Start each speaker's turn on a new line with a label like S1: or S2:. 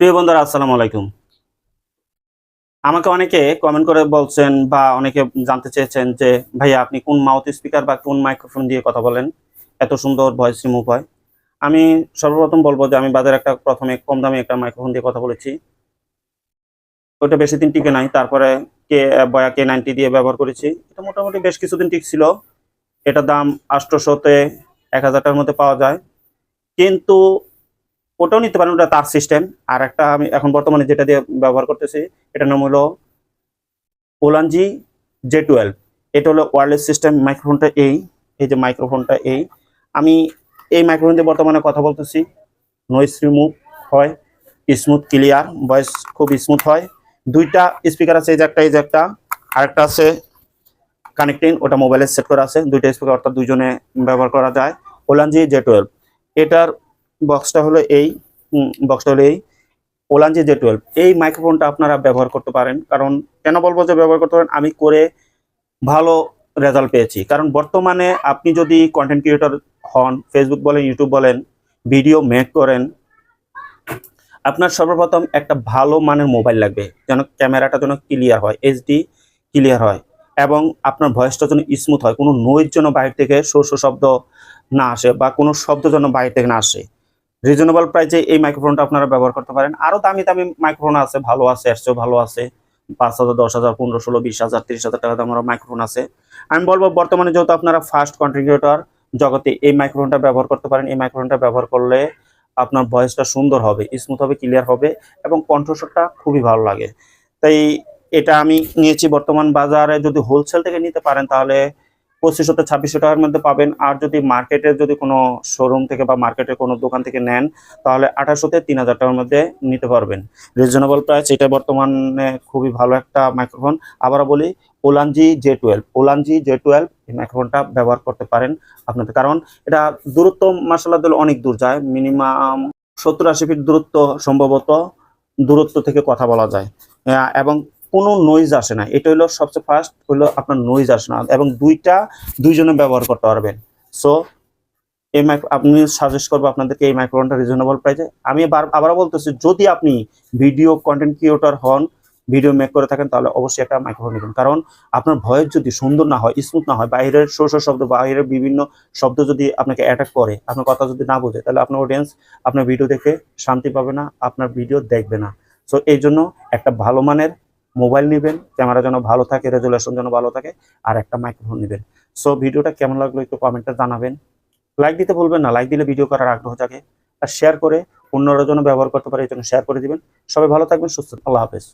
S1: প্রিয় বন্ধুরা, আসসালামু আলাইকুম। আমাকে অনেকে কমেন্ট করে বলছেন বা অনেকে জানতে চেয়েছেন যে, ভাইয়া, আপনি কোন মাউথ স্পিকার বা কোন মাইক্রোফোন দিয়ে কথা বলেন? এত সুন্দর ভয়েস রিমুভ হয়। আমি সর্বপ্রথম বলব যে, আমি বাজারে একটা প্রথমে কম দামে একটা মাইক্রোফোন দিয়ে কথা বলেছি। ওটা বেশি দিন টিকে নাই। তারপরে কে, বয়া কে নাইনটি দিয়ে ব্যবহার করেছি। এটা মোটামুটি বেশ কিছুদিন টিকছিল এটার দাম আটশোশোতে এক হাজার টাকার মধ্যে পাওয়া যায়। কিন্তু ওটাও নিতে পারেন, ওটা তার সিস্টেম আর একটা আমি এখন বর্তমানে যেটা দিয়ে ব্যবহার করতেছি, এটার নাম হলো ওলানজি জে টুয়েলভ এটা হলো ওয়ারলেস সিস্টেম মাইক্রোফোনটা এই এই যে মাইক্রোফোনটা এই। আমি এই মাইক্রোফোন দিয়ে বর্তমানে কথা বলতেছি। নয়েস রিমুভ হয় স্মুথ ক্লিয়ার ভয়েস খুব স্মুথ হয়। দুইটা স্পিকার আছে, এই যে একটা, এই যে একটা। আরেকটা আছে কানেক্টিং ওটা মোবাইলে সেট করা আছে। দুইটা স্পিকার অর্থাৎ দুইজনে ব্যবহার করা যায়। ওলানজি জে টুয়েলভ এটার বক্সটা হলো এই বক্সটা হলো এই ওলানজি জে টুয়েলভ এই মাইক্রোফোনটা আপনারা ব্যবহার করতে পারেন, কারণ কেন বলব যে ব্যবহার করতে পারেন? আমি করে ভালো রেজাল্ট পেয়েছি। কারণ বর্তমানে আপনি যদি কন্টেন্ট ক্রিয়েটর হন ফেসবুক বলেন ইউটিউব বলেন ভিডিও মেক করেন, আপনার সর্বপ্রথম একটা ভালো মানের মোবাইল লাগবে, যেন ক্যামেরাটা যেন ক্লিয়ার হয় এইচডি ক্লিয়ার হয়, এবং আপনার ভয়েসটা যেন স্মুথ হয়। কোনো নয়ের জন্য বাইরে থেকে শো শো শব্দ না আসে, বা কোনো শব্দ যেন বাইরে থেকে না আসে। রিজনেবল প্রাইসে এই মাইক্রোফোনটা আপনারা ব্যবহার করতে পারেন। আরও দামি দামি মাইক্রোফোন আছে, ভালো আছে চেয়েও ভালো আছে। পাঁচ হাজার, দশ হাজার, পনেরো, ষোলো, বিশ হাজার, তিরিশ হাজার টাকা দামের মাইক্রোফোন আছে। আমি বলব, বর্তমানে যেহেতু আপনারা ফার্স্ট কন্ট্রিবিউটর জগতে এই মাইক্রোফোনটা ব্যবহার করতে পারেন। এই মাইক্রোফোনটা ব্যবহার করলে আপনার ভয়েসটা সুন্দর হবে স্মুথ হবে ক্লিয়ার হবে এবং কণ্ঠস্বরটা খুবই ভালো লাগে। তাই এটা আমি নিয়েছি বর্তমান বাজারে। যদি হোলসেল থেকে নিতে পারেন তাহলে পঁচিশশো থেকে ছাব্বিশশো টাকার মধ্যে পাবেন। আর যদি মার্কেটে যদি কোনো শোরুম থেকে বা মার্কেটের কোনো দোকান থেকে নেন, তাহলে আঠাশশোতে তিন হাজার টাকার মধ্যে নিতে পারবেন। রিজনেবল প্রাইস এটা বর্তমানে খুবই ভালো একটা মাইক্রোফোন আবারও বলি Ulanzi J twelve Ulanzi J twelve এই মাইক্রোফোনটা ব্যবহার করতে পারেন আপনাদের। কারণ এটা দূরত্ব মার্শাল্লাহ দিলে অনেক দূর যায়। মিনিমাম সত্তর আশি ফিট দূরত্ব সম্ভবত দূরত্ব থেকে কথা বলা যায়। এবং কোনো নয়েজ আসে না। এটা হলো সবচেয়ে ফার্স্ট হলো আপনার নয়েজ আসে না এবং দুইটা দুইজনে ব্যবহার করতে পারবেন। সো এই মাইক্রো আপনি সাজেস্ট করব আপনাদেরকে এই মাইক্রোফোনটা রিজনেবল প্রাইসে আমি বার- আবারও বলতেছি, যদি আপনি ভিডিও কন্টেন্ট ক্রিয়েটর হন ভিডিও মেক করে থাকেন, তাহলে অবশ্যই একটা মাইক্রোফোন নেবেন। কারণ আপনার ভয়েস যদি সুন্দর না হয় স্মুথ না হয়, বাইরের শো শো শব্দ, বাইরের বিভিন্ন শব্দ যদি আপনাকে অ্যাটাক করে, আপনার কথা যদি না বোঝে, তাহলে আপনার অডিয়েন্স আপনার ভিডিও দেখে শান্তি পাবে না, আপনার ভিডিও দেখবে না। সো এই জন্য একটা ভালো মানের মোবাইল নেবেন, ক্যামেরা যেন ভালো থাকে, রেজুলেশন যেন ভালো থাকে, আর একটা মাইক্রোফোন নেবেন। সো ভিডিওটা কেমন লাগল একটু কমেন্টে জানাবেন। লাইক দিতে বলবেন না লাইক দিলে ভিডিও করার আগ্রহ থাকে আর শেয়ার করে অন্যরা যেন ব্যবহার করতে পারে, এই জন্য শেয়ার করে দিবেন। সবাই ভালো থাকবেন, সুস্থ আল্লাহ হাফেজ।